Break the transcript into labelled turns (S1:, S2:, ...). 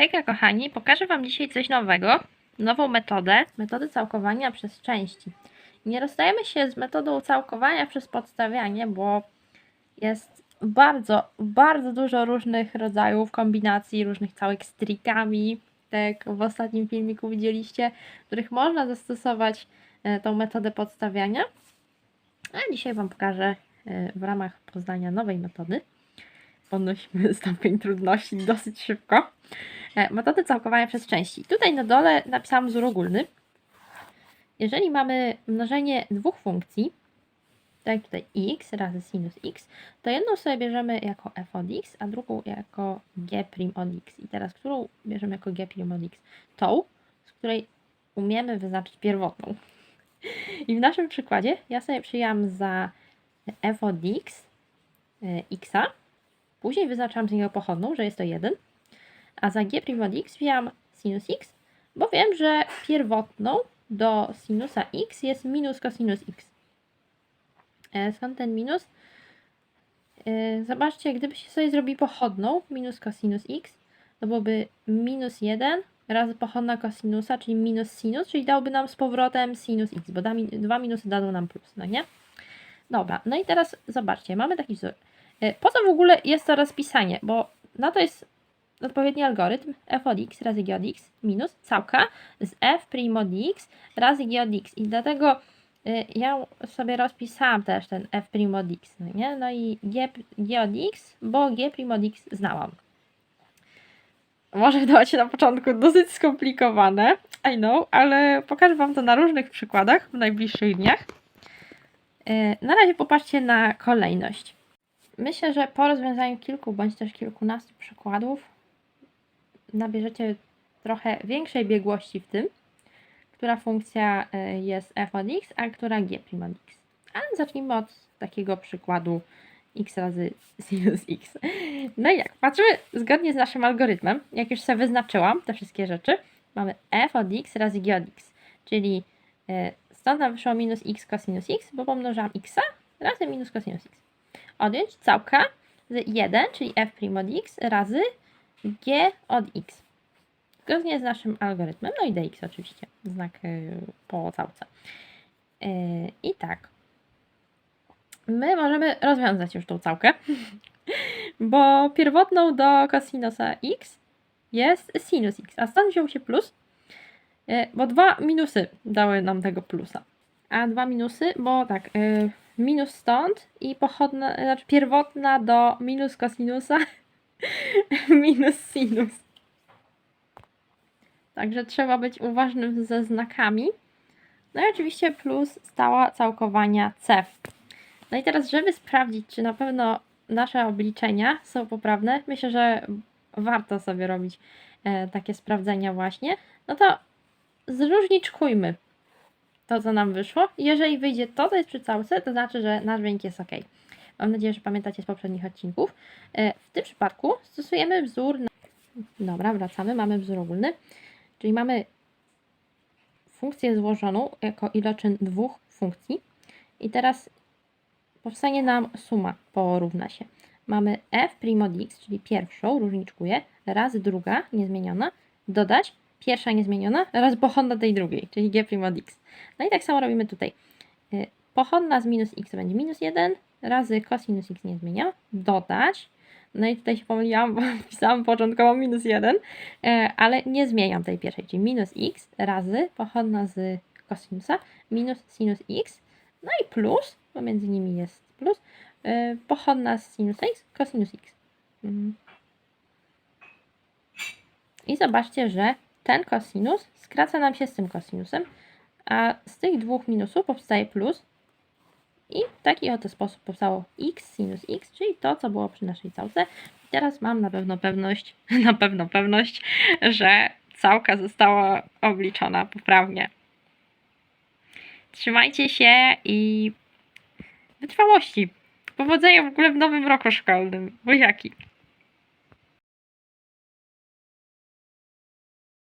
S1: Hejka kochani, pokażę Wam dzisiaj coś nowego, nową metodę, metodę całkowania przez części. Nie rozstajemy się z metodą całkowania przez podstawianie, bo jest bardzo, bardzo dużo różnych rodzajów kombinacji, różnych całek z trikami, tak jak w ostatnim filmiku widzieliście, których można zastosować e, tą metodę podstawiania. A dzisiaj Wam pokażę e, w ramach poznania nowej metody. Podnosimy stopień trudności dosyć szybko. E, Metody całkowania przez części. Tutaj na dole napisałam wzór ogólny. Jeżeli mamy mnożenie dwóch funkcji, tak jak tutaj x razy sinus x, to jedną sobie bierzemy jako f od x, a drugą jako g' od x. I teraz którą bierzemy jako g' od x? Tą, z której umiemy wyznaczyć pierwotną. I w naszym przykładzie ja sobie przyjęłam za f od x e, xa, później wyznaczam z niego pochodną, że jest to 1, a za g' od x wzięłam sinus x, bo wiem, że pierwotną do sinusa x jest minus cosinus x. E, Skąd ten minus? E, Zobaczcie, gdyby się sobie zrobił pochodną minus cosinus x, to byłoby minus 1 razy pochodna cosinusa, czyli minus sinus, czyli dałby nam z powrotem sinus x, bo dwa minusy dadzą nam plus, no nie? Dobra, no i teraz zobaczcie, mamy taki wzór. E, Po co w ogóle jest to rozpisanie? Bo na to jest odpowiedni algorytm f od x razy g od x minus całka z f prim od x razy g od x. I dlatego y, ja sobie rozpisałam też ten f prim od x, no nie? No i g, g od x, bo g prim od x znałam. Może wydawać się na początku dosyć skomplikowane, I know, ale pokażę Wam to na różnych przykładach w najbliższych dniach. Y, Na razie popatrzcie na kolejność. Myślę, że po rozwiązaniu kilku bądź też kilkunastu przykładów nabierzecie trochę większej biegłości w tym, która funkcja y, jest f od x, a która g' od x. Ale zacznijmy od takiego przykładu x razy sinus x. No i jak? Patrzymy zgodnie z naszym algorytmem, jak już sobie wyznaczyłam te wszystkie rzeczy, mamy f od x razy g od x, czyli y, stąd nam wyszło minus x cosinus x, bo pomnożyłam x razy minus cosinus x. Odjąć całka z 1, czyli f' od x razy g od x. Zgodnie z naszym algorytmem, no i dx oczywiście, znak y, po całce. Y, I tak. My możemy rozwiązać już tą całkę, bo pierwotną do cosinusa x jest sinus x, a stąd wziął się plus, y, bo dwa minusy dały nam tego plusa. A dwa minusy, bo tak, minus stąd i pochodna, znaczy pierwotna do minus cosinusa minus sinus. Także trzeba być uważnym ze znakami. No i oczywiście plus stała całkowania c. No i teraz, żeby sprawdzić, czy na pewno nasze obliczenia są poprawne, myślę, że warto sobie robić e, takie sprawdzenia właśnie, no to zróżniczkujmy to, co nam wyszło. Jeżeli wyjdzie to, co jest przy całce, to znaczy, że nasz wynik jest ok. Mam nadzieję, że pamiętacie z poprzednich odcinków. E, W tym przypadku stosujemy wzór. Na... Dobra, wracamy. Mamy wzór ogólny, czyli mamy funkcję złożoną jako iloczyn dwóch funkcji. I teraz powstanie nam suma porówna się. Mamy f' od x, czyli pierwszą, różniczkuję, razy druga, niezmieniona, dodać pierwsza niezmieniona, razy pochodna tej drugiej, czyli g' od x. No i tak samo robimy tutaj. Pochodna z minus x będzie minus 1, razy cosinus x nie zmienia, dodać, no i tutaj się pomyliłam, bo wpisałam początkowo minus 1, e, ale nie zmieniam tej pierwszej, czyli minus x razy pochodna z cosinusa minus sinus x, no i plus, bo między nimi jest plus, e, pochodna z sinusa x, cosinus x. Mhm. I zobaczcie, że ten cosinus skraca nam się z tym cosinusem, a z tych dwóch minusów powstaje plus, i w taki oto sposób powstało x sinus x, czyli to, co było przy naszej całce. I teraz mam na pewno pewność, na pewno pewność, że całka została obliczona poprawnie. Trzymajcie się i wytrwałości. Powodzenia w ogóle w nowym roku szkolnym. Buziaki.